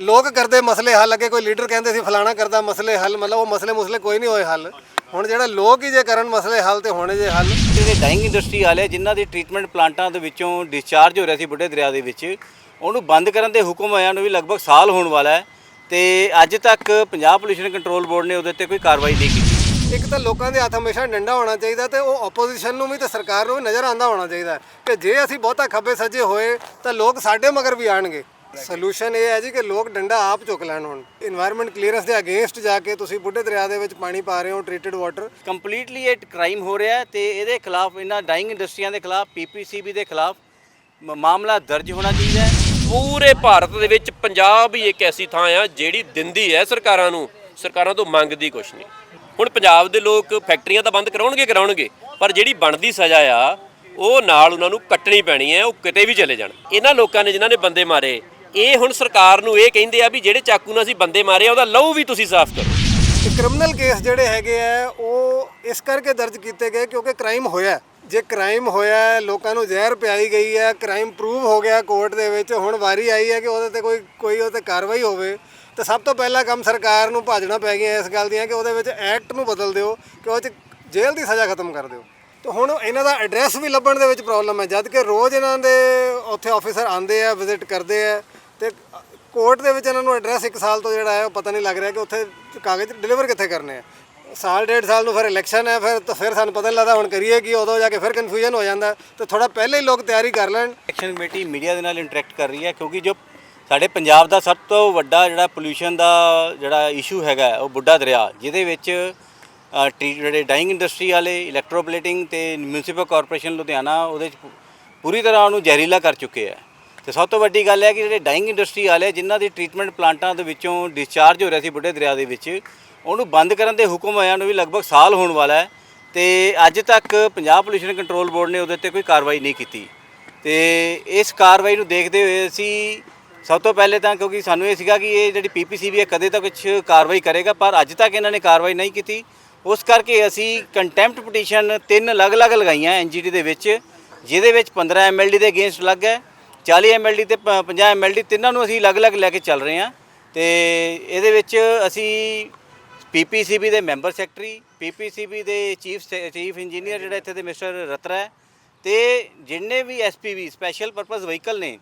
ਲੋਕ ਕਰਦੇ ਮਸਲੇ ਹੱਲ ਅੱਗੇ ਕੋਈ ਲੀਡਰ ਕਹਿੰਦੇ ਸੀ ਫਲਾਣਾ ਕਰਦਾ ਮਸਲੇ ਹੱਲ ਮਤਲਬ ਉਹ ਮਸਲੇ ਮੁਸਲੇ ਕੋਈ ਨਹੀਂ ਹੋਏ ਹੱਲ। ਹੁਣ ਜਿਹੜਾ ਲੋਕ ਹੀ ਜੇ ਕਰਨ ਮਸਲੇ ਹੱਲ ਤੇ ਹੋਣੇ ਜੇ ਹੱਲ। ਜਿਹੜੇ ਡਾਈਂਗ ਇੰਡਸਟਰੀ ਵਾਲੇ ਜਿਨ੍ਹਾਂ ਦੀ ਟ੍ਰੀਟਮੈਂਟ ਪਲਾਂਟਾਂ ਦੇ ਵਿੱਚੋਂ ਡਿਸਚਾਰਜ ਹੋ ਰਿਹਾ ਸੀ ਬੁੱਢੇ ਦਰਿਆ ਦੇ ਵਿੱਚ ਉਹਨੂੰ ਬੰਦ ਕਰਨ ਦੇ ਹੁਕਮ ਆਇਆ ਨੂੰ ਵੀ ਲਗਭਗ ਸਾਲ ਹੋਣ ਵਾਲਾ ਹੈ। ਤੇ ਅੱਜ ਤੱਕ ਪੰਜਾਬ ਪੋਲਿਊਸ਼ਨ ਕੰਟਰੋਲ ਬੋਰਡ ਨੇ ਉਹਦੇ ਤੇ ਕੋਈ ਕਾਰਵਾਈ ਨਹੀਂ ਕੀਤੀ। ਇੱਕ ਤਾਂ ਲੋਕਾਂ ਦੇ ਹੱਥ ਹਮੇਸ਼ਾ ਡੰਡਾ ਹੋਣਾ ਚਾਹੀਦਾ ਤੇ ਉਹ ਆਪੋਜੀਸ਼ਨ ਨੂੰ ਵੀ ਤੇ ਸਰਕਾਰ ਨੂੰ ਵੀ ਨਜ਼ਰ ਆਂਦਾ ਹੋਣਾ ਚਾਹੀਦਾ ਕਿ ਜੇ ਅਸੀਂ ਬਹੁਤਾ ਖੱਬੇ ਸੱਜੇ ਹੋਏ ਤਾਂ ਲੋਕ ਸਾਡੇ ਮਗਰ ਵੀ ਆਣਗੇ। ਸੋਲੂਸ਼ਨ ਇਹ ਹੈ ਜੀ ਕਿ ਲੋਕ ਡੰਡਾ ਆਪ ਚੁੱਕ ਲੈਣ ਹੁਣ। এনवायरमेंट ਕਲੀਅਰੈਂਸ ਦੇ ਅਗੇਂਸਟ ਜਾ ਕੇ ਤੁਸੀਂ ਬੁੱਢੇ ਦਰਿਆ ਦੇ ਵਿੱਚ ਪਾਣੀ ਪਾ ਰਹੇ ਹੋ ਟ੍ਰੀਟਡ ਵਾਟਰ ਕੰਪਲੀਟਲੀ ਇਹ ਕ੍ਰਾਈਮ ਹੋ ਰਿਹਾ ਤੇ ਇਹਦੇ ਖਿਲਾਫ ਇਹਨਾਂ ਡਾਈਂਗ ਇੰਡਸਟਰੀਆਂ ਦੇ ਖਿਲਾਫ ਪੀਪੀਸੀਬੀ ਦੇ ਖਿਲਾਫ ਮਾਮਲਾ ਦਰਜ ਹੋਣਾ ਚਾਹੀਦਾ ਹੈ। ਪੂਰੇ ਭਾਰਤ ਦੇ ਵਿੱਚ ਪੰਜਾਬ ਹੀ ਇੱਕ ਐਸੀ ਥਾਂ ਆ ਜਿਹੜੀ ਦਿੰਦੀ ਹੈ ਸਰਕਾਰਾਂ ਨੂੰ। ਸਰਕਾਰਾਂ ਤੋਂ ਮੰਗਦੀ ਕੁਛ ਨਹੀਂ। ਹੁਣ ਪੰਜਾਬ ਦੇ ਲੋਕ ਫੈਕਟਰੀਆਂ ਤਾਂ ਬੰਦ ਕਰਾਉਣਗੇ ਕਰਾਉਣਗੇ ਪਰ ਜਿਹੜੀ ਬਣਦੀ ਸਜ਼ਾ ਆ ਉਹ ਨਾਲ ਉਹਨਾਂ ਨੂੰ ਕੱਟਣੀ ਪੈਣੀ ਹੈ ਉਹ ਕਿਤੇ ਵੀ ਚਲੇ ਜਾਣ। ਇਹਨਾਂ ਲੋਕਾਂ ਨੇ ਜਿਨ੍ਹਾਂ ਨੇ ਬੰਦੇ ਮਾਰੇ ਇਹ ਹੁਣ ਸਰਕਾਰ ਨੂੰ ਇਹ ਕਹਿੰਦੇ ਆ ਵੀ ਜਿਹੜੇ ਚਾਕੂ ਨਾਲ ਅਸੀਂ ਬੰਦੇ ਮਾਰੇ ਆ, ਉਹਦਾ ਲਹੂ ਵੀ ਤੁਸੀਂ ਸਾਫ਼ ਕਰੋ। ਤੇ ਕ੍ਰਿਮੀਨਲ ਕੇਸ ਜਿਹੜੇ ਹੈਗੇ ਆ, ਉਹ ਇਸ ਕਰਕੇ ਦਰਜ ਕੀਤੇ ਗਏ ਕਿਉਂਕਿ ਕ੍ਰਾਈਮ ਹੋਇਆ ਜੇ ਕ੍ਰਾਈਮ ਹੋਇਆ ਲੋਕਾਂ ਨੂੰ ਜ਼ਹਿਰ ਪਿਆਈ ਗਈ ਹੈ ਕ੍ਰਾਈਮ ਪ੍ਰੂਵ ਹੋ ਗਿਆ ਕੋਰਟ ਦੇ ਵਿੱਚ, ਹੁਣ ਵਾਰੀ ਆਈ ਹੈ ਕਿ ਉਹਦੇ ਤੇ ਕੋਈ ਕੋਈ ਉਹਦੇ ਤੇ ਕਾਰਵਾਈ ਹੋਵੇ, ਤਾਂ ਸਭ ਤੋਂ ਪਹਿਲਾ ਕੰਮ ਸਰਕਾਰ ਨੂੰ ਭਾਜਣਾ ਪੈ ਗਿਆ ਇਸ ਗੱਲ ਦੀਆਂ ਕਿ ਉਹਦੇ ਵਿੱਚ ਐਕਟ ਨੂੰ ਬਦਲ ਦਿਓ, ਕਿ ਉਹ ਚ ਜੇਲ੍ਹ ਦੀ ਸਜ਼ਾ ਖਤਮ ਕਰ ਦਿਓ। ਤੇ ਹੁਣ ਇਹਨਾਂ ਦਾ ਐਡਰੈਸ ਵੀ ਲੱਭਣ ਦੇ ਵਿੱਚ ਪ੍ਰੋਬਲਮ ਹੈ, ਜਦ ਕਿ ਰੋਜ਼ ਇਹਨਾਂ ਦੇ ਉੱਥੇ ਆਫੀਸਰ ਆਉਂਦੇ ਆ ਵਿਜ਼ਿਟ ਕਰਦੇ ਆ ਤੇ ਕੋਰਟ ਦੇ ਵਿੱਚ ਇਹਨਾਂ ਨੂੰ ਐਡਰੈਸ 1 ਸਾਲ ਤੋਂ ਜਿਹੜਾ ਹੈ ਉਹ ਪਤਾ ਨਹੀਂ ਲੱਗ ਰਿਹਾ ਕਿ ਉੱਥੇ ਕਾਗਜ਼ ਡਿਲੀਵਰ ਕਿੱਥੇ ਕਰਨੇ ਆ। ਸਾਲ ਡੇਢ ਸਾਲ ਨੂੰ ਫਿਰ ਇਲੈਕਸ਼ਨ ਹੈ ਫਿਰ ਤਾਂ ਫਿਰ ਸਾਨੂੰ ਪਤਾ ਨਹੀਂ ਲੱਗਦਾ ਹੁਣ ਕਰੀਏ ਕੀ ਉਦੋਂ ਜਾ ਕੇ ਫਿਰ ਕਨਫਿਊਜ਼ਨ ਹੋ ਜਾਂਦਾ। ਤੇ ਥੋੜਾ ਪਹਿਲੇ ਹੀ ਲੋਕ ਤਿਆਰੀ ਕਰ ਲੈਣ। ਐਕਸ਼ਨ ਕਮੇਟੀ ਮੀਡੀਆ ਦੇ ਨਾਲ ਇੰਟਰੈਕਟ ਕਰ ਰਹੀ ਹੈ ਕਿਉਂਕਿ ਜੋ ਸਾਡੇ ਪੰਜਾਬ ਦਾ ਸਭ ਤੋਂ ਵੱਡਾ ਜਿਹੜਾ ਪੋਲਿਊਸ਼ਨ ਦਾ ਜਿਹੜਾ ਇਸ਼ੂ ਹੈਗਾ ਉਹ ਬੁੱਢਾ ਦਰਿਆ ਜਿਹਦੇ ਵਿੱਚ ਅ, ਜਿਹੜੇ ਡਾਈਂਗ ਇੰਡਸਟਰੀ ਵਾਲੇ ਇਲੈਕਟ੍ਰੋਪਲੇਟਿੰਗ ਤੇ ਮਿਊਨਿਸਪਲ ਕਾਰਪੋਰੇਸ਼ਨ ਲੁਧਿਆਣਾ ਉਹਦੇ 'ਚ ਪੂਰੀ ਤਰ੍ਹਾਂ ਉਹਨੂੰ ਜ਼ਹਿਰੀਲਾ ਕਰ ਚੁੱਕੇ ਆ। ਤੇ ਸਭ ਤੋਂ ਵੱਡੀ ਗੱਲ ਹੈ ਕਿ ਜਿਹੜੇ ਡਾਈਂਗ ਇੰਡਸਟਰੀ ਵਾਲੇ ਜਿਨ੍ਹਾਂ ਦੀ ਟ੍ਰੀਟਮੈਂਟ ਪਲਾਂਟਾਂ ਦੇ ਵਿੱਚੋਂ ਡਿਸਚਾਰਜ ਹੋ ਰਿਹਾ ਸੀ ਬੁੱਢੇ ਦਰਿਆ ਦੇ ਵਿੱਚ, ਉਹਨੂੰ ਬੰਦ ਕਰਨ ਦੇ ਹੁਕਮ ਹੋਇਆ ਨੂੰ ਵੀ ਲਗਭਗ ਸਾਲ ਹੋਣ ਵਾਲਾ ਹੈ। ਤੇ ਅੱਜ ਤੱਕ ਪੰਜਾਬ ਪੋਲਿਊਸ਼ਨ ਕੰਟਰੋਲ ਬੋਰਡ ਨੇ ਉਹਦੇ ਤੇ ਕੋਈ ਕਾਰਵਾਈ ਨਹੀਂ ਕੀਤੀ। ਤੇ ਇਸ ਕਾਰਵਾਈ ਨੂੰ ਦੇਖਦੇ ਹੋਏ ਅਸੀਂ ਸਭ ਤੋਂ ਪਹਿਲੇ ਤਾਂ ਕਿਉਂਕਿ ਸਾਨੂੰ ਇਹ ਸੀਗਾ ਕਿ ਇਹ ਜਿਹੜੀ ਪੀਪੀਸੀਬੀ ਹੈ, ਕਦੇ ਤਾਂ ਕੁਝ ਕਾਰਵਾਈ ਕਰੇਗਾ, ਪਰ ਅੱਜ ਤੱਕ ਇਹਨਾਂ ਨੇ ਕਾਰਵਾਈ ਨਹੀਂ ਕੀਤੀ। ਉਸ ਕਰਕੇ ਅਸੀਂ ਕੰਟੈਂਪਟ ਪਟੀਸ਼ਨ ਤਿੰਨ ਅਲੱਗ-ਅਲੱਗ ਲਗਾਈਆਂ ਐਨਜੀਟੀ ਦੇ ਵਿੱਚ, ਜਿਹਦੇ ਵਿੱਚ 15 ਐਮਐਲਡੀ ਦੇ ਅਗੇਂਸਟ ਲੱਗ ਹੈ 40 ਐਮਐਲਡੀ ਤੇ ਪ- 50 ਐਮਐਲਡੀ ਤਿੰਨਾਂ ਨੂੰ ਅਸੀਂ ਅਲੱਗ-ਅਲੱਗ ਲੈ ਕੇ ਚੱਲ ਰਹੇ ਹਾਂ। ਤੇ ਇਹਦੇ ਵਿੱਚ ਅਸੀਂ ਪੀਪੀਸੀਬੀ ਦੇ ਮੈਂਬਰ ਸੈਕਟਰੀ ਪੀਪੀਸੀਬੀ ਦੇ ਚੀਫ ਸੈ, ਚੀਫ ਇੰਜੀਨੀਅਰ ਜਿਹੜਾ ਇੱਥੇ ਦੇ ਮਿਸਟਰ ਰਤਰਾ ਹੈ, ਤੇ ਜਿੰਨੇ ਵੀ ਐਸਪੀਵੀ ਸਪੈਸ਼ਲ ਪਰਪਸ ਵਹੀਕਲ ਨੇ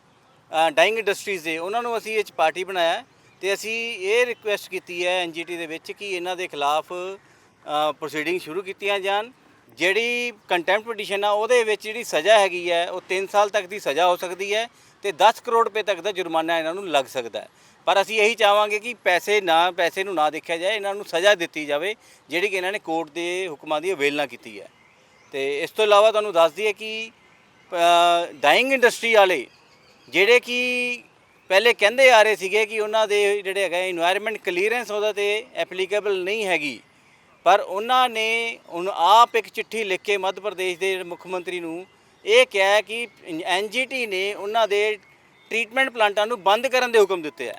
ਡਾਈਂਗ ਇੰਡਸਟਰੀਜ਼ ਦੇ, ਉਹਨਾਂ ਨੂੰ ਅਸੀਂ ਇਹ 'ਚ ਪਾਰਟੀ ਬਣਾਇਆ ਹੈ। ਤੇ ਅਸੀਂ ਇਹ ਰਿਕੁਐਸਟ ਕੀਤੀ ਹੈ ਐਨਜੀਟੀ ਦੇ ਵਿੱਚ ਕਿ ਇਹਨਾਂ ਦੇ ਖਿਲਾਫ ਪ੍ਰੋਸੀਡਿੰਗ ਸ਼ੁਰੂ ਕੀਤੀਆਂ ਜਾਣ। ਜਿਹੜੀ ਕੰਟੈਂਪਟ ਪਟੀਸ਼ਨ ਆ, ਉਹਦੇ ਵਿੱਚ ਜਿਹੜੀ ਸਜ਼ਾ ਹੈਗੀ ਹੈ, ਉਹ 3 ਸਾਲ ਤੱਕ ਦੀ ਸਜ਼ਾ ਹੋ ਸਕਦੀ ਹੈ ਤੇ 10 ਕਰੋੜ ਰੁਪਏ ਤੱਕ ਦਾ ਜੁਰਮਾਨਾ ਇਹਨਾਂ ਨੂੰ ਲੱਗ ਸਕਦਾ ਹੈ। ਪਰ ਅਸੀਂ ਇਹੀ ਚਾਹਾਂਗੇ ਕਿ ਪੈਸੇ ਨਾ, ਪੈਸੇ ਨੂੰ ਨਾ ਦੇਖਿਆ ਜਾਏ, ਇਹਨਾਂ ਨੂੰ ਸਜ਼ਾ ਦਿੱਤੀ ਜਾਵੇ, ਜਿਹੜੀ ਕਿ ਇਹਨਾਂ ਨੇ ਕੋਰਟ ਦੇ ਹੁਕਮਾਂ ਦੀ ਅਵੇਲਨਾ ਕੀਤੀ ਹੈ। ਤੇ ਇਸ ਤੋਂ ਇਲਾਵਾ ਤੁਹਾਨੂੰ ਦੱਸ ਦਈਏ ਕਿ ਡਾਈਂਗ ਇੰਡਸਟਰੀ ਵਾਲੇ ਜਿਹੜੇ ਕਿ ਪਹਿਲੇ ਕਹਿੰਦੇ ਆ ਰਹੇ ਸੀਗੇ ਕਿ ਉਹਨਾਂ ਦੇ ਜਿਹੜੇ ਹੈਗਾ এনवायरमेंट ਕਲੀਅਰੈਂਸ ਉਹਦਾ ਤੇ ਐਪਲੀਕੇਬਲ ਨਹੀਂ ਹੈਗੀ। ਪਰ ਉਹਨਾਂ ਨੇ ਹੁਣ ਆਪ ਇੱਕ ਚਿੱਠੀ ਲਿਖ ਕੇ ਮੱਧ ਪ੍ਰਦੇਸ਼ ਦੇ ਮੁੱਖ ਮੰਤਰੀ ਨੂੰ ਇਹ ਕਿਹਾ ਹੈ ਕਿ ਐਨਜੀਟੀ ਨੇ ਉਹਨਾਂ ਦੇ ਟ੍ਰੀਟਮੈਂਟ ਪਲਾਂਟਾਂ ਨੂੰ ਬੰਦ ਕਰਨ ਦੇ ਹੁਕਮ ਦਿੱਤੇ ਆ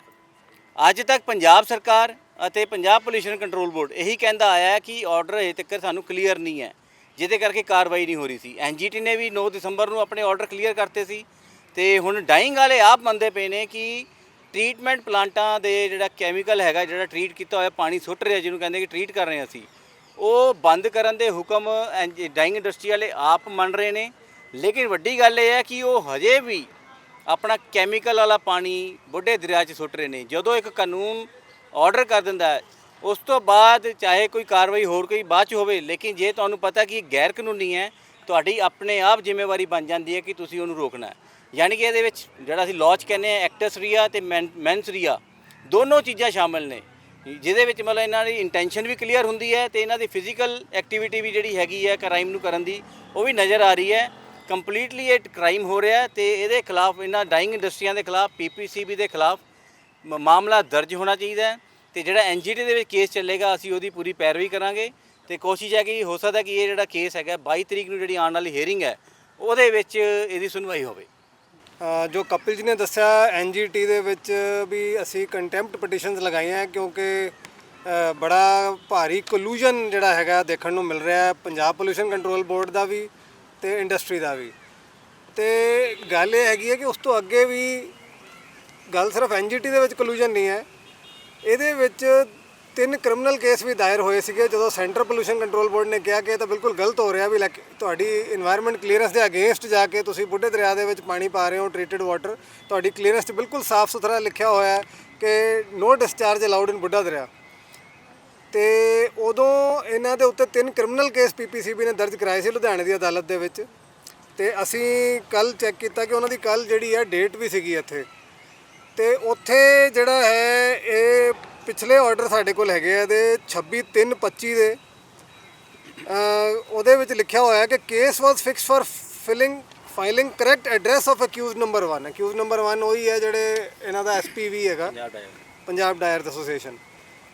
ਅੱਜ ਤੱਕ ਪੰਜਾਬ ਸਰਕਾਰ ਅਤੇ ਪੰਜਾਬ ਪੋਲਿਊਸ਼ਨ ਕੰਟਰੋਲ ਬੋਰਡ ਇਹੀ ਕਹਿੰਦਾ ਆਇਆ ਹੈ ਕਿ ਆਰਡਰ ਅਜੇ ਤੱਕ ਸਾਨੂੰ ਕਲੀਅਰ ਨਹੀਂ ਹੈ, ਜਿਹਦੇ ਕਰਕੇ ਕਾਰਵਾਈ ਨਹੀਂ ਹੋ ਰਹੀ ਸੀ। ਐਨਜੀਟੀ ਨੇ ਵੀ 9 ਦਸੰਬਰ ਨੂੰ ਆਪਣੇ ਆਰਡਰ ਕਲੀਅਰ ਕਰਤੇ ਸੀ ਤੇ ਹੁਣ ਡਾਈਂਗ ਵਾਲੇ ਆਪ ਮੰਨਦੇ ਪਏ ਨੇ ਕਿ ਟ੍ਰੀਟਮੈਂਟ ਪਲਾਂਟਾਂ ਦੇ ਜਿਹੜਾ ਕੈਮੀਕਲ ਹੈਗਾ, ਜਿਹੜਾ ਟ੍ਰੀਟ ਕੀਤਾ ਹੋਇਆ ਪਾਣੀ ਸੁੱਟ ਰਿਹਾ, ਜਿਹਨੂੰ ਕਹਿੰਦੇ ਕਿ ਟ੍ਰੀਟ ਕਰ ਰਹੇ ਹਾਂ ਅਸੀਂ ਉਹ ਬੰਦ ਕਰਨ ਦੇ ਹੁਕਮ ਐਨ- ਡਾਈਂਗ ਇੰਡਸਟਰੀ ਵਾਲੇ ਆਪ ਮੰਨ ਰਹੇ ਨੇ। ਲੇਕਿਨ ਵੱਡੀ ਗੱਲ ਇਹ ਹੈ ਕਿ ਉਹ ਹਜੇ ਵੀ ਆਪਣਾ ਕੈਮੀਕਲ ਵਾਲਾ ਪਾਣੀ ਬੁੱਢੇ ਦਰਿਆ 'ਚ ਸੁੱਟ ਰਹੇ ਨੇ। ਜਦੋਂ ਇੱਕ ਕਾਨੂੰਨ ਆਰਡਰ ਕਰ ਦਿੰਦਾ ਹੈ, ਉਸ ਤੋਂ ਬਾਅਦ ਚਾਹੇ ਕੋਈ ਕਾਰਵਾਈ ਹੋਰ ਕੋਈ ਬਾਅਦ 'ਚ ਹੋਵੇ, ਲੇਕਿਨ ਜੇ ਤੁਹਾਨੂੰ ਪਤਾ ਕਿ ਇਹ ਗੈਰ ਕਾਨੂੰਨੀ ਹੈ, ਤੁਹਾਡੀ ਆਪਣੇ ਆਪ ਜ਼ਿੰਮੇਵਾਰੀ ਬਣ ਜਾਂਦੀ ਹੈ ਕਿ ਤੁਸੀਂ ਉਹਨੂੰ ਰੋਕਣਾ ਹੈ। ਯਾਨੀ ਕਿ ਇਹਦੇ ਵਿੱਚ ਜਿਹੜਾ ਅਸੀਂ ਲਾਅ ਕਹਿੰਦੇ ਆ ਐਕਟਸ ਰੀਆ ਤੇ ਮੈਨਸ ਰੀਆ ਦੋਨੋਂ ਚੀਜ਼ਾਂ ਸ਼ਾਮਲ ਨੇ। ਜਿਹਦੇ ਵਿੱਚ ਮਤਲਬ ਇਹਨਾਂ ਦੀ ਇੰਟੈਂਸ਼ਨ ਵੀ ਕਲੀਅਰ ਹੁੰਦੀ ਹੈ ਤੇ ਇਹਨਾਂ ਦੀ ਫਿਜ਼ੀਕਲ ਐਕਟੀਵਿਟੀ ਵੀ ਜਿਹੜੀ ਹੈਗੀ ਹੈ ਕ੍ਰਾਈਮ ਨੂੰ ਕਰਨ ਦੀ, ਉਹ ਵੀ ਨਜ਼ਰ ਆ ਰਹੀ ਹੈ। ਕੰਪਲੀਟਲੀ ਇਹ ਕ੍ਰਾਈਮ ਹੋ ਰਿਹਾ ਹੈ ਤੇ ਇਹਦੇ ਖਿਲਾਫ ਇਹਨਾਂ ਡਾਈਂਗ ਇੰਡਸਟਰੀਆਂ ਦੇ ਖਿਲਾਫ ਪੀਪੀਸੀਬੀ ਦੇ ਖਿਲਾਫ ਮਾਮਲਾ ਦਰਜ ਹੋਣਾ ਚਾਹੀਦਾ ਹੈ ਤੇ ਜਿਹੜਾ ਐਨਜੀਟੀ ਦੇ ਵਿੱਚ ਕੇਸ ਚੱਲੇਗਾ, ਅਸੀਂ ਉਹਦੀ ਪੂਰੀ ਪੈਰਵੀ ਕਰਾਂਗੇ ਤੇ ਕੋਸ਼ਿਸ਼ ਹੈ ਕਿ ਹੋ ਸਕਦਾ ਕਿ ਇਹ ਜਿਹੜਾ ਕੇਸ ਹੈਗਾ 22 ਤਰੀਕ ਨੂੰ ਜਿਹੜੀ ਆਉਣ ਵਾਲੀ ਹੀਅਰਿੰਗ ਹੈ, ਉਹਦੇ ਵਿੱਚ ਇਹਦੀ ਸੁਣਵਾਈ ਹੋਵੇ। ਜੋ ਕਪਿਲ ਜੀ ਨੇ ਦੱਸਿਆ ਐਨਜੀਟੀ ਦੇ ਵਿੱਚ ਵੀ ਅਸੀਂ ਕੰਟੈਂਪਟ ਪਟੀਸ਼ਨਸ ਲਗਾਈਆਂ ਕਿਉਂਕਿ ਬੜਾ ਭਾਰੀ ਕੋਲੂਜਨ ਜਿਹੜਾ ਹੈਗਾ ਦੇਖਣ ਨੂੰ ਮਿਲ ਰਿਹਾ ਹੈ, ਪੰਜਾਬ ਪੋਲੂਸ਼ਨ ਕੰਟਰੋਲ ਬੋਰਡ ਦਾ ਵੀ ਤੇ ਇੰਡਸਟਰੀ ਦਾ ਵੀ। ਤੇ ਗੱਲ ਇਹ ਹੈਗੀ ਹੈ ਕਿ ਉਸ ਤੋਂ ਅੱਗੇ ਵੀ ਗੱਲ ਸਿਰਫ ਐਨਜੀਟੀ ਦੇ ਵਿੱਚ ਕਲੂਜਨ ਨਹੀਂ ਹੈ। ਇਹਦੇ ਵਿੱਚ ਤਿੰਨ ਕ੍ਰਿਮੀਨਲ ਕੇਸ ਵੀ ਦਾਇਰ ਹੋਏ ਸੀਗੇ। ਜਦੋਂ ਸੈਂਟਰ ਪੋਲੂਸ਼ਨ ਕੰਟਰੋਲ ਬੋਰਡ ਨੇ ਕਿਹਾ ਕਿ ਇਹ ਤਾਂ ਬਿਲਕੁਲ ਗਲਤ ਹੋ ਰਿਹਾ ਵੀ ਤੁਹਾਡੀ এনवायरमेंट ਕਲੀਅਰੈਂਸ ਦੇ ਅਗੇਂਸਟ ਜਾ ਕੇ ਤੁਸੀਂ ਬੁੱਢੇ ਦਰਿਆ ਦੇ ਵਿੱਚ ਪਾਣੀ ਪਾ ਰਹੇ ਹੋ ਟ੍ਰੀਟਡ ਵਾਟਰ ਤੁਹਾਡੀ ਕਲੀਅਰੈਂਸ ਤੇ ਬਿਲਕੁਲ ਸਾਫ਼ ਸੁਥਰਾ ਲਿਖਿਆ ਹੋਇਆ ਹੈ ਕਿ ਨੋ ਡਿਸਚਾਰਜ ਅਲਾਉਡ ਇਨ ਬੁੱਢਾ ਦਰਿਆ। ਤੇ ਉਦੋਂ ਇਹਨਾਂ ਦੇ ਉੱਤੇ ਤਿੰਨ ਕ੍ਰਿਮੀਨਲ ਕੇਸ ਪੀਪੀਸੀਬੀ ਨੇ ਦਰਜ ਕਰਾਏ ਸੀ ਲੁਧਿਆਣੇ ਦੀ ਅਦਾਲਤ ਦੇ ਵਿੱਚ। ਤੇ ਅਸੀਂ ਕੱਲ ਚੈੱਕ ਕੀਤਾ ਕਿ ਉਹਨਾਂ ਦੀ ਕੱਲ ਜਿਹੜੀ ਹੈ ਡੇਟ ਵੀ ਸੀਗੀ ਇੱਥੇ। ਤੇ ਉੱਥੇ ਜਿਹੜਾ ਹੈ, ਇਹ ਪਿਛਲੇ ਆਰਡਰ ਸਾਡੇ ਕੋਲ ਹੈਗੇ ਆ ਇਹਦੇ 26 3 25 ਦੇ। ਉਹਦੇ ਵਿੱਚ ਲਿਖਿਆ ਹੋਇਆ ਹੈ ਕਿ case was fix for filling filing correct address of accused number 1 accused number 1 ਉਹੀ ਹੈ ਜਿਹੜੇ ਇਹਨਾਂ ਦਾ ਐਸਪੀਵੀ ਹੈਗਾ। ਪੰਜਾਬ ਡਾਇਰਸ ਐਸੋਸੀਏਸ਼ਨ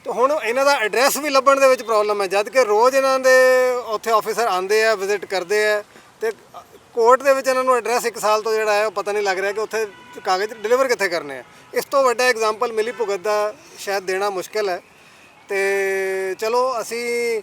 ਤੇ ਹੁਣ ਇਹਨਾਂ ਦਾ ਐਡਰੈਸ ਵੀ ਲੱਭਣ ਦੇ ਵਿੱਚ ਪ੍ਰੋਬਲਮ ਹੈ ਜਦ ਕਿ ਰੋਜ਼ ਇਹਨਾਂ ਦੇ ਉੱਥੇ ਆਫੀਸਰ ਆਉਂਦੇ ਆ ਵਿਜ਼ਿਟ ਕਰਦੇ ਆ ਤੇ ਕੋਰਟ ਦੇ ਵਿੱਚ ਇਹਨਾਂ ਨੂੰ ਐਡਰੈਸ 1 ਸਾਲ ਤੋਂ ਜਿਹੜਾ ਹੈ ਉਹ ਪਤਾ ਨਹੀਂ ਲੱਗ ਰਿਹਾ ਕਿ ਉੱਥੇ ਕਾਗਜ਼ ਡਿਲੀਵਰ ਕਿੱਥੇ ਕਰਨੇ ਆ। ਇਸ ਤੋਂ ਵੱਡਾ ਐਗਜ਼ਾਮਪਲ ਮਿਲੀ ਭੁਗਤ ਦਾ ਸ਼ਾਇਦ ਦੇਣਾ ਮੁਸ਼ਕਲ ਹੈ। ਤੇ ਚਲੋ ਅਸੀਂ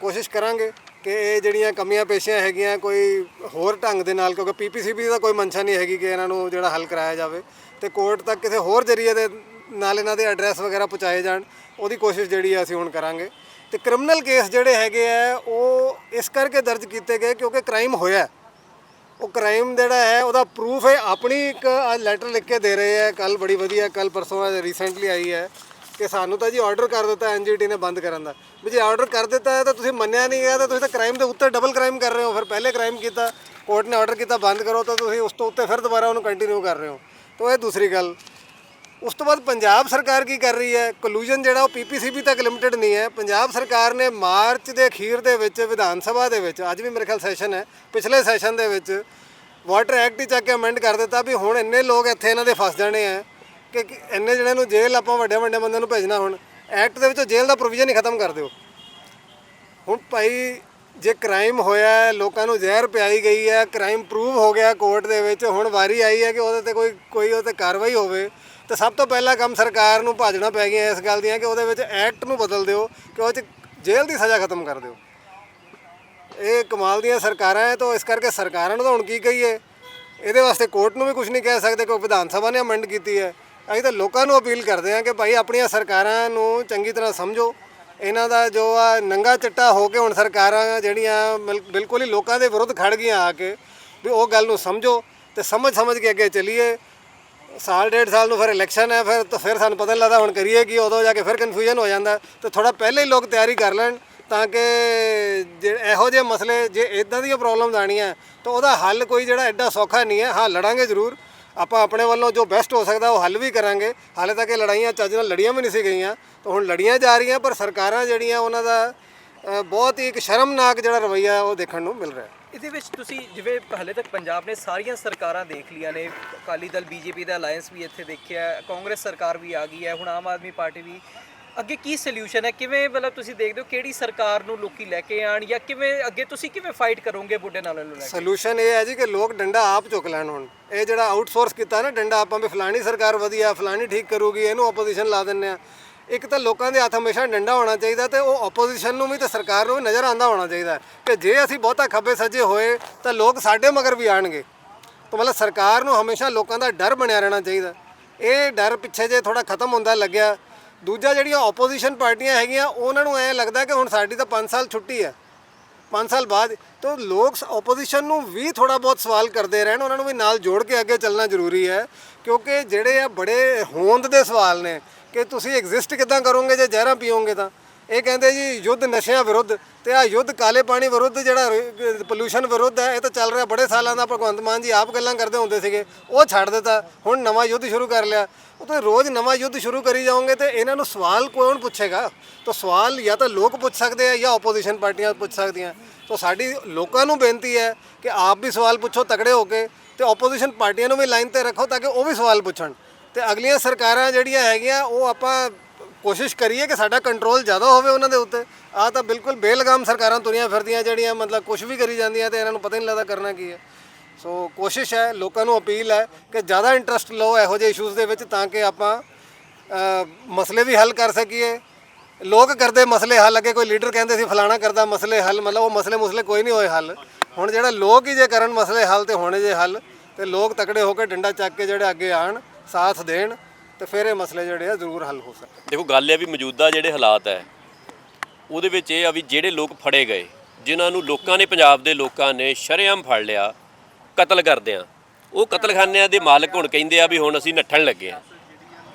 ਕੋਸ਼ਿਸ਼ ਕਰਾਂਗੇ ਕਿ ਇਹ ਜਿਹੜੀਆਂ ਕਮੀਆਂ ਪੇਸ਼ੀਆਂ ਹੈਗੀਆਂ ਕੋਈ ਹੋਰ ਢੰਗ ਦੇ ਨਾਲ, ਕਿਉਂਕਿ ਪੀਪੀਸੀਬੀ ਦਾ ਕੋਈ ਮਨਸ਼ਾ ਨਹੀਂ ਹੈਗੀ ਕਿ ਇਹਨਾਂ ਨੂੰ ਜਿਹੜਾ ਹੱਲ ਕਰਾਇਆ ਜਾਵੇ। ਤੇ ਕੋਰਟ ਤੱਕ ਕਿਸੇ ਹੋਰ ਜਰੀਏ ਦੇ ਨਾਲ ਇਹਨਾਂ ਦੇ ਐਡਰੈਸ ਵਗੈਰਾ ਪਹੁੰਚਾਏ ਜਾਣ, ਉਹਦੀ ਕੋਸ਼ਿਸ਼ ਜਿਹੜੀ ਆ ਅਸੀਂ ਹੁਣ ਕਰਾਂਗੇ। ਤੇ ਕ੍ਰਿਮੀਨਲ ਕੇਸ ਜਿਹੜੇ ਹੈਗੇ ਆ, ਉਹ ਇਸ ਕਰਕੇ ਦਰਜ ਕੀਤੇ ਗਏ ਕਿਉਂਕਿ ਕ੍ਰਾਈਮ ਹੋਇਆ। ਉਹ ਕ੍ਰਾਈਮ ਜਿਹੜਾ ਹੈ, ਉਹਦਾ ਪ੍ਰੂਫ ਹੈ। ਆਪਣੀ ਇੱਕ ਲੈਟਰ ਲਿਖ ਕੇ ਦੇ ਰਹੇ ਹੈ। ਕੱਲ ਬੜੀ ਵਧੀਆ ਕੱਲ ਪਰਸੋਂ ਰੀਸੈਂਟਲੀ ਆਈ ਹੈ ਕਿ ਸਾਨੂੰ ਤਾਂ ਜੀ ਆਰਡਰ ਕਰ ਦਿੱਤਾ ਐਨਜੀਟੀ ਨੇ ਬੰਦ ਕਰਨ ਦਾ। ਵੀ ਜੇ ਆਰਡਰ ਕਰ ਦਿੱਤਾ ਹੈ ਤਾਂ ਤੁਸੀਂ ਮੰਨਿਆ ਨਹੀਂ ਗਿਆ ਤਾਂ ਤੁਸੀਂ ਤਾਂ ਕ੍ਰਾਈਮ ਦੇ ਉੱਤੇ ਡਬਲ ਕ੍ਰਾਈਮ ਕਰ ਰਹੇ ਹੋ। ਫਿਰ ਪਹਿਲੇ ਕ੍ਰਾਈਮ ਕੀਤਾ ਕੋਰਟ ਨੇ ਆਰਡਰ ਕੀਤਾ, ਬੰਦ ਕਰੋ, ਤਾਂ ਤੁਸੀਂ ਉਸ ਤੋਂ ਉੱਤੇ ਫਿਰ ਦੁਬਾਰਾ ਉਹਨੂੰ ਕੰਟੀਨਿਊ ਕਰ ਰਹੇ ਹੋ। ਤਾਂ ਇਹ ਦੂਸਰੀ ਗੱਲ। ਉਸ ਤੋਂ ਬਾਅਦ ਪੰਜਾਬ ਸਰਕਾਰ ਕੀ ਕਰ ਰਹੀ ਹੈ? ਕਲੂਜਨ ਜਿਹੜਾ ਉਹ ਪੀਪੀਸੀਬੀ ਤੱਕ ਲਿਮਟਿਡ ਨਹੀਂ ਹੈ। ਪੰਜਾਬ ਸਰਕਾਰ ਨੇ ਮਾਰਚ ਦੇ ਅਖੀਰ ਦੇ ਵਿੱਚ, ਵਿਧਾਨ ਸਭਾ ਦੇ ਵਿੱਚ, ਅੱਜ ਵੀ ਮੇਰੇ ਖਿਆਲ ਸੈਸ਼ਨ ਹੈ, ਪਿਛਲੇ ਸੈਸ਼ਨ ਦੇ ਵਿੱਚ ਵਾਟਰ ਐਕਟ ਹੀ ਚੱਕ ਕੇ ਅਮੈਂਡ ਕਰ ਦਿੱਤਾ ਵੀ ਹੁਣ ਇੰਨੇ ਲੋਕ ਇੱਥੇ ਇਹਨਾਂ ਦੇ ਫਸ ਜਾਣੇ ਆ ਕਿ ਇੰਨੇ ਜਣਿਆਂ ਨੂੰ ਜੇਲ੍ਹ ਆਪਾਂ ਵੱਡੇ ਵੱਡੇ ਬੰਦਿਆਂ ਨੂੰ ਭੇਜਣਾ ਹੁਣ। ਐਕਟ ਦੇ ਵਿੱਚੋਂ ਜੇਲ੍ਹ ਦਾ ਪ੍ਰੋਵੀਜ਼ਨ ਹੀ ਖਤਮ ਕਰ ਦਿਓ। ਹੁਣ ਭਾਈ ਜੇ ਕ੍ਰਾਈਮ ਹੋਇਆ, ਲੋਕਾਂ ਨੂੰ ਜ਼ਹਿਰ ਪਿਆਈ ਗਈ ਹੈ ਕ੍ਰਾਈਮ ਪ੍ਰੂਵ ਹੋ ਗਿਆ ਕੋਰਟ ਦੇ ਵਿੱਚ, ਹੁਣ ਵਾਰੀ ਆਈ ਹੈ ਕਿ ਉਹਦੇ ਤੇ ਕੋਈ ਕੋਈ ਉਹਦੇ ਕਾਰਵਾਈ ਹੋਵੇ ਤੇ ਸਭ ਤੋਂ ਪਹਿਲਾ ਕੰਮ ਸਰਕਾਰ ਨੂੰ ਭਾਜਣਾ ਪੈ ਗਿਆ ਇਸ ਗੱਲ ਦੀਆਂ ਕਿ ਉਹਦੇ ਵਿੱਚ ਐਕਟ ਨੂੰ ਬਦਲ ਦਿਓ ਕਿ ਉਹ ਚ ਜੇਲ੍ਹ ਦੀ ਸਜ਼ਾ ਖਤਮ ਕਰ ਦਿਓ। ਇਹ ਕਮਾਲ ਦੀਆਂ ਸਰਕਾਰਾਂ ਹੈ ਤਾਂ ਇਸ ਕਰਕੇ ਸਰਕਾਰਾਂ ਨੂੰ ਤਾਂ ਹੁਣ ਕੀ ਕਹੀਏ? ਇਹਦੇ ਵਾਸਤੇ ਕੋਰਟ ਨੂੰ ਵੀ ਕੁਝ ਨਹੀਂ ਕਹਿ ਸਕਦੇ ਕਿ ਵਿਧਾਨ ਸਭਾ ਨੇ ਅਮੈਂਡ ਕੀਤੀ ਹੈ ਅਸੀਂ ਤਾਂ ਲੋਕਾਂ ਨੂੰ ਅਪੀਲ ਕਰਦੇ ਹਾਂ ਕਿ ਭਾਈ ਆਪਣੀਆਂ ਸਰਕਾਰਾਂ ਨੂੰ ਚੰਗੀ ਤਰ੍ਹਾਂ ਸਮਝੋ। ਇਹਨਾਂ ਦਾ ਜੋ ਆ ਨੰਗਾ ਚਿੱਟਾ ਹੋ ਕੇ ਹੁਣ ਸਰਕਾਰਾਂ ਜਿਹੜੀਆਂ ਬਿਲ- ਬਿਲਕੁਲ ਹੀ ਲੋਕਾਂ ਦੇ ਵਿਰੁੱਧ ਖੜ ਗਈਆਂ ਆ ਕੇ, ਵੀ ਉਹ ਗੱਲ ਨੂੰ ਸਮਝੋ ਤੇ ਸਮਝ ਸਮਝ ਕੇ ਅੱਗੇ ਚੱਲੀਏ। ਸਾਲ ਡੇਢ ਸਾਲ ਨੂੰ ਫਿਰ ਇਲੈਕਸ਼ਨ ਹੈ, ਫਿਰ ਤਾਂ ਫਿਰ ਸਾਨੂੰ ਪਤਾ ਨਹੀਂ ਲੱਗਦਾ ਹੁਣ ਕਰੀਏ ਕੀ, ਉਦੋਂ ਜਾ ਕੇ ਫਿਰ ਕਨਫਿਊਜ਼ਨ ਹੋ ਜਾਂਦਾ। ਤੇ ਥੋੜਾ ਪਹਿਲੇ ਹੀ ਲੋਕ ਤਿਆਰੀ ਕਰ ਲੈਣ ਤਾਂ ਕਿ ਜੇ ਇਹੋ ਜਿਹੇ ਮਸਲੇ, ਜੇ ਇਦਾਂ ਦੀਆਂ ਪ੍ਰੋਬਲਮਸ ਆਣੀਆਂ ਤਾਂ ਉਹਦਾ ਹੱਲ ਕੋਈ ਜਿਹੜਾ ਐਡਾ ਸੌਖਾ ਨਹੀਂ ਹੈ। ਹਾਂ ਲੜਾਂਗੇ ਜ਼ਰੂਰ। ਆਪਾਂ ਆਪਣੇ ਵੱਲੋਂ ਜੋ ਬੈਸਟ ਹੋ ਸਕਦਾ ਉਹ ਹੱਲ ਵੀ ਕਰਾਂਗੇ। ਹਾਲੇ ਤੱਕ ਇਹ ਲੜਾਈਆਂ ਚੱਜ ਨਾਲ ਲੜੀਆਂ ਵੀ ਨਹੀਂ ਸੀ ਗਈਆਂ। ਤਾਂ ਹੁਣ ਲੜੀਆਂ ਜਾ ਰਹੀਆਂ, ਪਰ ਸਰਕਾਰਾਂ ਜਿਹੜੀਆਂ ਉਹਨਾਂ ਦਾ ਬਹੁਤ ਹੀ ਇੱਕ ਸ਼ਰਮਨਾਕ ਜਿਹੜਾ ਰਵੱਈਆ ਉਹ ਦੇਖਣ ਨੂੰ ਮਿਲ ਰਿਹਾ। ਇਹਦੇ ਵਿੱਚ ਤੁਸੀਂ ਜਿਵੇਂ ਹਾਲੇ ਤੱਕ ਪੰਜਾਬ ਨੇ ਸਾਰੀਆਂ ਸਰਕਾਰਾਂ ਦੇਖ ਲੀਆਂ ਨੇ, ਅਕਾਲੀ ਦਲ, ਬੀਜੇਪੀ ਦਾ ਅਲਾਈਅੰਸ ਵੀ ਇੱਥੇ ਦੇਖਿਆ, ਕਾਂਗਰਸ ਸਰਕਾਰ ਵੀ ਆ ਗਈ ਹੈ, ਹੁਣ ਆਮ ਆਦਮੀ ਪਾਰਟੀ ਵੀ। ਅੱਗੇ ਕੀ ਸੋਲੂਸ਼ਨ ਹੈ? ਕਿਵੇਂ ਮਤਲਬ ਤੁਸੀਂ ਦੇਖਦੇ ਹੋ ਕਿਹੜੀ ਸਰਕਾਰ ਨੂੰ ਲੋਕੀ ਲੈ ਕੇ ਆਣ ਜਾਂ ਕਿਵੇਂ ਅੱਗੇ ਤੁਸੀਂ ਕਿਵੇਂ ਫਾਈਟ ਕਰੋਗੇ ਬੁੱਢੇ ਨਾਲਾਂ ਨੂੰ ਲੈ ਕੇ? ਸੋਲੂਸ਼ਨ ਇਹ ਹੈ ਜੀ ਕਿ ਲੋਕ ਡੰਡਾ ਆਪ ਚੁੱਕ ਲੈਣ ਹੁਣ। ਇਹ ਜਿਹੜਾ ਆਊਟਸੋਰਸ ਕੀਤਾ ਨਾ, ਡੰਡਾ ਆਪਾਂ ਵੀ ਫਲਾਣੀ ਸਰਕਾਰ ਵਧੀਆ, ਫਲਾਣੀ ਠੀਕ ਕਰੂਗੀ, ਇਹਨੂੰ ਆਪੋਜੀਸ਼ਨ ਲਾ ਦਿੰਨੇ ਆ। ਇੱਕ ਤਾਂ ਲੋਕਾਂ ਦੇ ਹੱਥ ਹਮੇਸ਼ਾ ਡੰਡਾ ਹੋਣਾ ਚਾਹੀਦਾ ਤੇ ਉਹ ਆਪੋਜੀਸ਼ਨ ਨੂੰ ਵੀ ਤੇ ਸਰਕਾਰ ਨੂੰ ਵੀ ਨਜ਼ਰ ਆਂਦਾ ਹੋਣਾ ਚਾਹੀਦਾ ਕਿ ਜੇ ਅਸੀਂ ਬਹੁਤਾ ਖੱਬੇ ਸੱਜੇ ਹੋਏ ਤਾਂ ਲੋਕ ਸਾਡੇ ਮਗਰ ਵੀ ਆਣਗੇ। ਤਾਂ ਮਤਲਬ ਸਰਕਾਰ ਨੂੰ ਹਮੇਸ਼ਾ ਲੋਕਾਂ ਦਾ ਡਰ ਬਣਿਆ ਰਹਿਣਾ ਚਾਹੀਦਾ। ਇਹ ਡਰ ਪਿੱਛੇ ਜੇ ਥੋੜਾ ਖਤਮ ਹੁੰਦਾ ਲੱਗਿਆ, ਦੂਜਾ ਜਿਹੜੀਆਂ ਆਪੋਜੀਸ਼ਨ ਪਾਰਟੀਆਂ ਹੈਗੀਆਂ, ਉਹਨਾਂ ਨੂੰ ਐ ਲੱਗਦਾ ਕਿ ਹੁਣ ਸਾਡੀ ਤਾਂ 5 ਸਾਲ ਛੁੱਟੀ ਹੈ। 5 ਸਾਲ ਬਾਅਦ ਤਾਂ ਲੋਕ ਆਪੋਜੀਸ਼ਨ ਨੂੰ ਵੀ ਥੋੜਾ ਬਹੁਤ ਸਵਾਲ ਕਰਦੇ ਰਹਿਣ, ਉਹਨਾਂ ਨੂੰ ਵੀ ਨਾਲ ਜੋੜ ਕੇ ਅੱਗੇ ਚੱਲਣਾ ਜ਼ਰੂਰੀ ਹੈ। ਕਿਉਂਕਿ ਜਿਹੜੇ ਆ ਬੜੇ ਹੋਂਦ ਦੇ ਸਵਾਲ ਨੇ ਕਿ ਤੁਸੀਂ ਐਗਜ਼ਿਸਟ ਕਿਦਾਂ ਕਰੋਗੇ, ਜੇ ਜ਼ਹਿਰਾਂ ਪੀਓਗੇ ਤਾਂ? ਇਹ ਕਹਿੰਦੇ ਜੀ ਯੁੱਧ ਨਸ਼ਿਆਂ ਵਿਰੁੱਧ ਤੇ ਆ ਯੁੱਧ ਕਾਲੇ ਪਾਣੀ ਵਿਰੁੱਧ ਜਿਹੜਾ ਪੋਲੂਸ਼ਨ ਵਿਰੁੱਧ ਹੈ, ਇਹ ਤਾਂ ਚੱਲ ਰਿਹਾ। ਬੜੇ ਸਾਲਾਂ ਦਾ ਭਗਵੰਤ ਮਾਨ ਜੀ ਆਪ ਗੱਲਾਂ ਕਰਦੇ ਹੁੰਦੇ ਸੀਗੇ। ਉਹ ਛੱਡ ਦਿੱਤਾ। ਹੁਣ ਨਵਾਂ ਯੁੱਧ ਸ਼ੁਰੂ ਕਰ ਲਿਆ। ਉਹ ਤੁਸੀਂ ਰੋਜ਼ ਨਵਾਂ ਯੁੱਧ ਸ਼ੁਰੂ ਕਰੀ ਜਾਓਗੇ ਤੇ ਇਹਨਾਂ ਨੂੰ ਸਵਾਲ ਕੌਣ ਪੁੱਛੇਗਾ? ਤਾਂ ਸਵਾਲ ਜਾਂ ਤਾਂ ਲੋਕ ਪੁੱਛ ਸਕਦੇ ਆ ਜਾਂ ਆਪੋਜੀਸ਼ਨ ਪਾਰਟੀਆਂ ਪੁੱਛ ਸਕਦੀਆਂ। ਤਾਂ ਸਾਡੀ ਲੋਕਾਂ ਨੂੰ ਬੇਨਤੀ ਹੈ ਕਿ ਆਪ ਵੀ ਸਵਾਲ ਪੁੱਛੋ, ਤਕੜੇ ਹੋ ਕੇ ਤੇ ਆਪੋਜੀਸ਼ਨ ਪਾਰਟੀਆਂ ਨੂੰ ਵੀ ਲਾਈਨ ਤੇ ਰੱਖੋ ਤਾਂ ਕਿ ਉਹ ਵੀ ਸਵਾਲ ਪੁੱਛਣ। ਤੇ ਅਗਲੀਆਂ ਸਰਕਾਰਾਂ ਜਿਹੜੀਆਂ ਹੈਗੀਆਂ, ਉਹ ਆਪਾਂ ਕੋਸ਼ਿਸ਼ ਕਰੀਏ ਕਿ ਸਾਡਾ ਕੰਟਰੋਲ ਜ਼ਿਆਦਾ ਹੋਵੇ ਉਹਨਾਂ ਦੇ ਉੱਤੇ। ਆ ਤਾਂ ਬਿਲਕੁਲ ਬੇਲਗਾਮ ਸਰਕਾਰਾਂ ਤੁਰੀਆਂ ਫਿਰਦੀਆਂ ਜਿਹੜੀਆਂ ਮਤਲਬ ਕੁਝ ਵੀ ਕਰੀ ਜਾਂਦੀਆਂ ਤੇ ਇਹਨਾਂ ਨੂੰ ਪਤਾ ਹੀ ਨਹੀਂ ਲੱਗਦਾ ਕਰਨਾ ਕੀ ਹੈ। ਸੋ ਕੋਸ਼ਿਸ਼ ਹੈ, ਲੋਕਾਂ ਨੂੰ ਅਪੀਲ ਹੈ ਕਿ ਜ਼ਿਆਦਾ ਇੰਟਰਸਟ ਲਓ ਇਹੋ ਜਿਹੇ ਇਸ਼ੂਜ਼ ਦੇ ਵਿੱਚ ਤਾਂ ਕਿ ਆਪਾਂ ਮਸਲੇ ਵੀ ਹੱਲ ਕਰ ਸਕੀਏ। ਲੋਕ ਕਰਦੇ ਮਸਲੇ ਹੱਲ, ਅੱਗੇ ਕੋਈ ਲੀਡਰ ਕਹਿੰਦੇ ਸੀ ਫਲਾਣਾ ਕਰਦਾ ਮਸਲੇ ਹੱਲ, ਮਤਲਬ ਉਹ ਮਸਲੇ ਮੁਸਲੇ ਕੋਈ ਨਹੀਂ ਹੋਏ ਹੱਲ। ਹੁਣ ਜਿਹੜਾ ਲੋਕ ਹੀ ਜੇ ਕਰਨ ਮਸਲੇ ਹੱਲ ਤੇ ਹੋਣੇ ਜੇ ਹੱਲ, ਤੇ ਲੋਕ ਤਕੜੇ ਹੋ ਕੇ ਡੰਡਾ ਚੱਕ ਕੇ ਜਿਹੜੇ ਅੱਗੇ ਆਣ ਸਾਥ ਦੇਣ ਤੇ ਫਿਰ ਇਹ ਮਸਲੇ ਜਿਹੜੇ ਆ ਜ਼ਰੂਰ ਹੱਲ ਹੋ ਸਕਦੇ। ਦੇਖੋ, ਗੱਲ ਇਹ ਵੀ ਮੌਜੂਦਾ ਜਿਹੜੇ ਹਾਲਾਤ ਹੈ, ਉਹਦੇ ਵਿੱਚ ਇਹ ਆ ਵੀ ਜਿਹੜੇ ਲੋਕ ਫੜੇ ਗਏ, ਜਿਨ੍ਹਾਂ ਨੂੰ ਲੋਕਾਂ ਨੇ, ਪੰਜਾਬ ਦੇ ਲੋਕਾਂ ਨੇ ਸ਼ਰੇਆਮ ਫੜ ਲਿਆ, ਕਤਲ ਕਰਦਿਆਂ ਉਹ ਕਤਲਖਾਨਿਆਂ ਦੇ ਮਾਲਕ ਹੁਣ ਕਹਿੰਦੇ ਆ ਵੀ ਹੁਣ ਅਸੀਂ ਨੱਠਣ ਲੱਗੇ ਆ।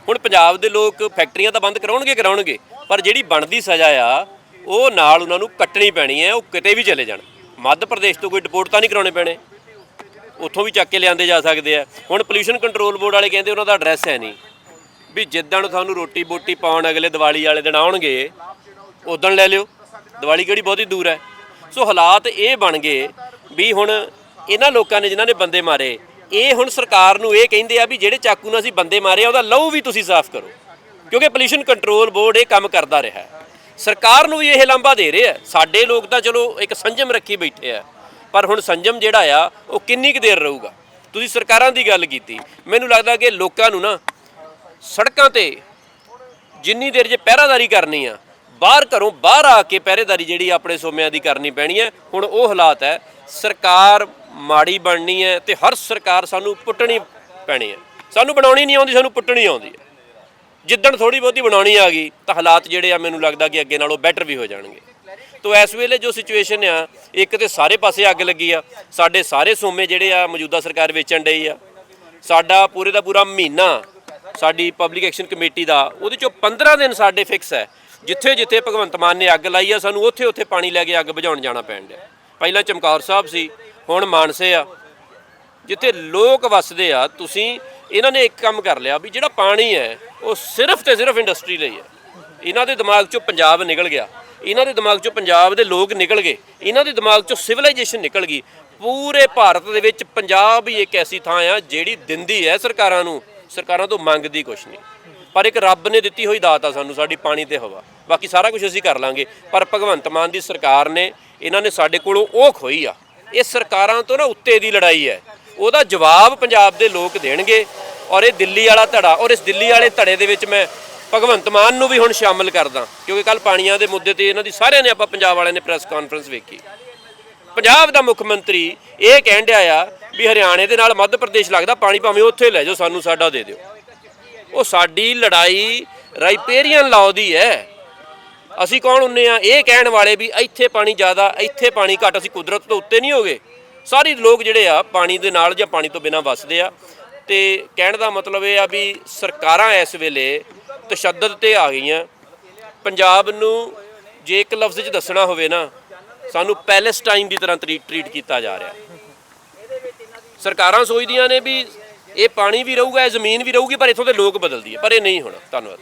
ਹੁਣ ਪੰਜਾਬ ਦੇ ਲੋਕ ਫੈਕਟਰੀਆਂ ਤਾਂ ਬੰਦ ਕਰਾਉਣਗੇ ਕਰਾਉਣਗੇ, ਪਰ ਜਿਹੜੀ ਬਣਦੀ ਸਜ਼ਾ ਆ, ਉਹ ਨਾਲ ਉਹਨਾਂ ਨੂੰ ਕੱਟਣੀ ਪੈਣੀ ਹੈ, ਉਹ ਕਿਤੇ ਵੀ ਚਲੇ ਜਾਣ। ਮੱਧ ਪ੍ਰਦੇਸ਼ ਤੋਂ ਕੋਈ ਡਿਪੋਰਟ ਤਾਂ ਨਹੀਂ ਕਰਾਉਣੇ ਪੈਣੇ। ਉੱਥੋਂ ਵੀ ਚੱਕ ਕੇ ਲਿਆਂਦੇ ਜਾ ਸਕਦੇ ਆ। ਹੁਣ ਪੋਲੂਸ਼ਨ ਕੰਟਰੋਲ ਬੋਰਡ ਵਾਲੇ ਕਹਿੰਦੇ ਉਹਨਾਂ ਦਾ ਐਡਰੈਸ ਹੈ ਨਹੀਂ। ਵੀ ਜਿੱਦਣ ਤੁਹਾਨੂੰ ਰੋਟੀ ਬੋਟੀ ਪਾਉਣ ਅਗਲੇ ਦੀਵਾਲੀ ਵਾਲੇ ਦਿਨ ਆਉਣਗੇ ਉਦੋਂ ਲੈ ਲਿਓ। ਦੀਵਾਲੀ ਕਿਹੜੀ ਬਹੁਤੀ ਦੂਰ ਹੈ? ਸੋ ਹਾਲਾਤ ਇਹ ਬਣ ਗਏ ਵੀ ਹੁਣ ਇਹਨਾਂ ਲੋਕਾਂ ਨੇ ਜਿਨ੍ਹਾਂ ਨੇ ਬੰਦੇ ਮਾਰੇ, ਇਹ ਹੁਣ ਸਰਕਾਰ ਨੂੰ ਇਹ ਕਹਿੰਦੇ ਆ ਵੀ ਜਿਹੜੇ ਚਾਕੂ ਨਾਲ ਅਸੀਂ ਬੰਦੇ ਮਾਰੇ ਆ, ਉਹਦਾ ਲਹੂ ਵੀ ਤੁਸੀਂ ਸਾਫ਼ ਕਰੋ। ਕਿਉਂਕਿ ਪੋਲੂਸ਼ਨ ਕੰਟਰੋਲ ਬੋਰਡ ਇਹ ਕੰਮ ਕਰਦਾ ਰਿਹਾ ਸਰਕਾਰ ਨੂੰ ਵੀ ਇਹ ਲਾਂਭਾ ਦੇ ਰਿਹਾ ਸਾਡੇ ਲੋਕ ਤਾਂ ਚਲੋ ਇੱਕ ਸੰਜਮ ਰੱਖੀ ਬੈਠੇ ਆ। ਪਰ ਹੁਣ ਸੰਜਮ ਜਿਹੜਾ ਆ, ਉਹ ਕਿੰਨੀ ਕੁ ਦੇਰ ਰਹੂਗਾ? ਤੁਸੀਂ ਸਰਕਾਰਾਂ ਦੀ ਗੱਲ ਕੀਤੀ। ਮੈਨੂੰ ਲੱਗਦਾ ਕਿ ਲੋਕਾਂ ਨੂੰ ਨਾ ਸੜਕਾਂ ਤੇ ਜਿੰਨੀ ਦੇਰ ਜੇ ਪਹਿਰਾਦਾਰੀ ਕਰਨੀ ਆ, ਬਾਹਰ ਘਰੋਂ ਬਾਹਰ ਆ ਕੇ ਪਹਿਰੇਦਾਰੀ ਜਿਹੜੀ ਆਪਣੇ ਸੋਮਿਆਂ ਦੀ ਕਰਨੀ ਪੈਣੀ ਹੈ ਹੁਣ ਉਹ ਹਾਲਾਤ ਹੈ, ਸਰਕਾਰ ਮਾੜੀ ਬਣਨੀ ਹੈ ਤੇ ਹਰ ਸਰਕਾਰ ਸਾਨੂੰ ਪੁੱਟਣੀ ਪੈਣੀ ਹੈ। ਸਾਨੂੰ ਬਣਾਉਣੀ ਨਹੀਂ ਆਉਂਦੀ, ਸਾਨੂੰ ਪੁੱਟਣੀ ਆਉਂਦੀ ਹੈ। ਜਿੱਦਣ ਥੋੜੀ ਬਹੁਤੀ ਬਣਾਉਣੀ ਆ ਗਈ, ਤਾਂ ਹਾਲਾਤ ਜਿਹੜੇ ਆ ਮੈਨੂੰ ਲੱਗਦਾ ਕਿ ਅੱਗੇ ਨਾਲੋਂ ਬੈਟਰ ਵੀ ਹੋ ਜਾਣਗੇ। ਤੋ ਇਸ ਵੇਲੇ ਜੋ ਸਿਚੁਏਸ਼ਨ ਆ, ਇੱਕ ਤੇ ਸਾਰੇ ਪਾਸੇ ਅੱਗ ਲੱਗੀ ਆ। ਸਾਡੇ ਸਾਰੇ ਸੋਮੇ ਜਿਹੜੇ ਆ ਮੌਜੂਦਾ ਸਰਕਾਰ ਵੇਚਣ ਡਈ ਆ। ਸਾਡਾ ਪੂਰੇ ਦਾ ਪੂਰਾ ਮਹੀਨਾ ਸਾਡੀ ਪਬਲਿਕ ਐਕਸ਼ਨ ਕਮੇਟੀ ਦਾ, ਉਹਦੇ ਚੋਂ 15 ਦਿਨ ਸਾਡੇ ਫਿਕਸ ਹੈ। ਜਿੱਥੇ ਜਿੱਥੇ ਭਗਵੰਤ ਮਾਨ ਨੇ ਅੱਗ ਲਾਈ ਆ, ਸਾਨੂੰ ਉੱਥੇ ਉੱਥੇ ਪਾਣੀ ਲੈ ਕੇ ਅੱਗ ਬੁਝਾਉਣ ਜਾਣਾ ਪੈਣ ਡਿਆ। ਪਹਿਲਾਂ ਚਮਕੌਰ ਸਾਹਿਬ ਸੀ, ਹੁਣ ਮਾਨਸੇ ਆ। ਜਿੱਥੇ ਲੋਕ ਵਸਦੇ ਆ, ਤੁਸੀਂ, ਇਹਨਾਂ ਨੇ ਇੱਕ ਕੰਮ ਕਰ ਲਿਆ ਵੀ ਜਿਹੜਾ ਪਾਣੀ ਹੈ, ਉਹ ਸਿਰਫ ਤੇ ਸਿਰਫ ਇੰਡਸਟਰੀ ਲਈ ਹੈ। ਇਹਨਾਂ ਦੇ ਦਿਮਾਗ 'ਚੋਂ ਪੰਜਾਬ ਨਿਕਲ ਗਿਆ। ਇਹਨਾਂ ਦੇ ਦਿਮਾਗ 'ਚੋਂ ਪੰਜਾਬ ਦੇ ਲੋਕ ਨਿਕਲ ਗਏ। ਇਹਨਾਂ ਦੇ ਦਿਮਾਗ 'ਚੋਂ ਸਿਵਲਾਈਜੇਸ਼ਨ ਨਿਕਲ ਗਈ। ਪੂਰੇ ਭਾਰਤ ਦੇ ਵਿੱਚ ਪੰਜਾਬ ਹੀ ਇੱਕ ਐਸੀ ਥਾਂ ਆ ਜਿਹੜੀ ਦਿੰਦੀ ਹੈ ਸਰਕਾਰਾਂ ਨੂੰ। ਸਰਕਾਰਾਂ ਤੋਂ ਮੰਗਦੀ ਕੁਛ ਨਹੀਂ। ਪਰ ਇੱਕ ਰੱਬ ਨੇ ਦਿੱਤੀ ਹੋਈ ਦਾਤ ਆ ਸਾਨੂੰ, ਸਾਡੀ ਪਾਣੀ ਤੇ ਹਵਾ। ਬਾਕੀ ਸਾਰਾ ਕੁਝ ਅਸੀਂ ਕਰ ਲਾਂਗੇ। ਪਰ ਭਗਵੰਤ ਮਾਨ ਦੀ ਸਰਕਾਰ ਨੇ, ਇਹਨਾਂ ਨੇ ਸਾਡੇ ਕੋਲੋਂ ਉਹ ਖੋਈ ਆ। ਇਹ ਸਰਕਾਰਾਂ ਤੋਂ ਨਾ ਉੱਤੇ ਦੀ ਲੜਾਈ ਹੈ। ਉਹਦਾ ਜਵਾਬ ਪੰਜਾਬ ਦੇ ਲੋਕ ਦੇਣਗੇ ਔਰ ਇਹ ਦਿੱਲੀ ਵਾਲਾ ਧੜਾ, ਔਰ ਇਸ ਦਿੱਲੀ ਵਾਲੇ ਧੜੇ ਦੇ ਵਿੱਚ ਮੈਂ ਭਗਵੰਤ ਮਾਨ ਨੂੰ ਵੀ ਹੁਣ ਸ਼ਾਮਲ ਕਰਦਾ। ਕਿਉਂਕਿ ਕੱਲ ਪਾਣੀਆਂ ਦੇ ਮੁੱਦੇ ਤੇ ਇਹਨਾਂ ਦੀ ਸਾਰਿਆਂ ਨੇ ਆਪਾਂ ਪੰਜਾਬ ਵਾਲਿਆਂ ਨੇ ਪ੍ਰੈਸ ਕਾਨਫਰੰਸ ਵੇਖੀ। ਪੰਜਾਬ ਦਾ ਮੁੱਖ ਮੰਤਰੀ ਇਹ ਕਹਿਣ ਡਿਆ ਆ ਵੀ ਹਰਿਆਣੇ ਦੇ ਨਾਲ ਮੱਧ ਪ੍ਰਦੇਸ਼ ਲੱਗਦਾ, ਪਾਣੀ ਭਾਵੇਂ ਉੱਥੇ ਲੈ ਜਾਓ, ਸਾਨੂੰ ਸਾਡਾ ਦੇ ਦਿਓ। ਉਹ ਸਾਡੀ ਲੜਾਈ ਰਾਈਪੇਰੀਅਨ ਲਾਅ ਦੀ ਹੈ ਅਸੀਂ ਕੌਣ ਹੁੰਨੇ ਆ? ਇਹ ਕਹਿਣ ਵਾਲੇ ਵੀ ਇੱਥੇ ਪਾਣੀ ਜ਼ਿਆਦਾ, ਇੱਥੇ ਪਾਣੀ ਘੱਟ, ਅਸੀਂ ਕੁਦਰਤ ਤੋਂ ਉੱਤੇ ਨਹੀਂ ਹੋਗੇ। ਸਾਰੇ ਲੋਕ ਜਿਹੜੇ ਆ, ਪਾਣੀ ਦੇ ਨਾਲ ਜਾਂ ਪਾਣੀ ਤੋਂ ਬਿਨਾਂ ਵੱਸਦੇ ਆ। ਤੇ ਕਹਿਣ ਦਾ ਮਤਲਬ ਇਹ ਆ ਵੀ ਸਰਕਾਰਾਂ ਇਸ ਵੇਲੇ ਤਸ਼ੱਦਦ ਤੇ ਆ ਗਈਆਂ। ਪੰਜਾਬ ਨੂੰ ਜੇ ਇੱਕ ਲਫ਼ਜ਼ 'ਚ ਦੱਸਣਾ ਹੋਵੇ ਨਾ ਸਾਨੂੰ ਪੈਲੇਸਟਾਈਨ ਦੀ ਤਰ੍ਹਾਂ ਟਰੀਟ ਟਰੀਟ ਕੀਤਾ ਜਾ ਰਿਹਾ। ਸਰਕਾਰਾਂ ਸੋਚਦੀਆਂ ਨੇ ਵੀ ਇਹ ਪਾਣੀ ਵੀ ਰਹੂਗਾ, ਇਹ ਜ਼ਮੀਨ ਵੀ ਰਹੂਗੀ, ਪਰ ਇੱਥੋਂ ਦੇ ਲੋਕ ਬਦਲਦੀ ਹੈ। ਪਰ ਇਹ ਨਹੀਂ ਹੋਣਾ। ਧੰਨਵਾਦ।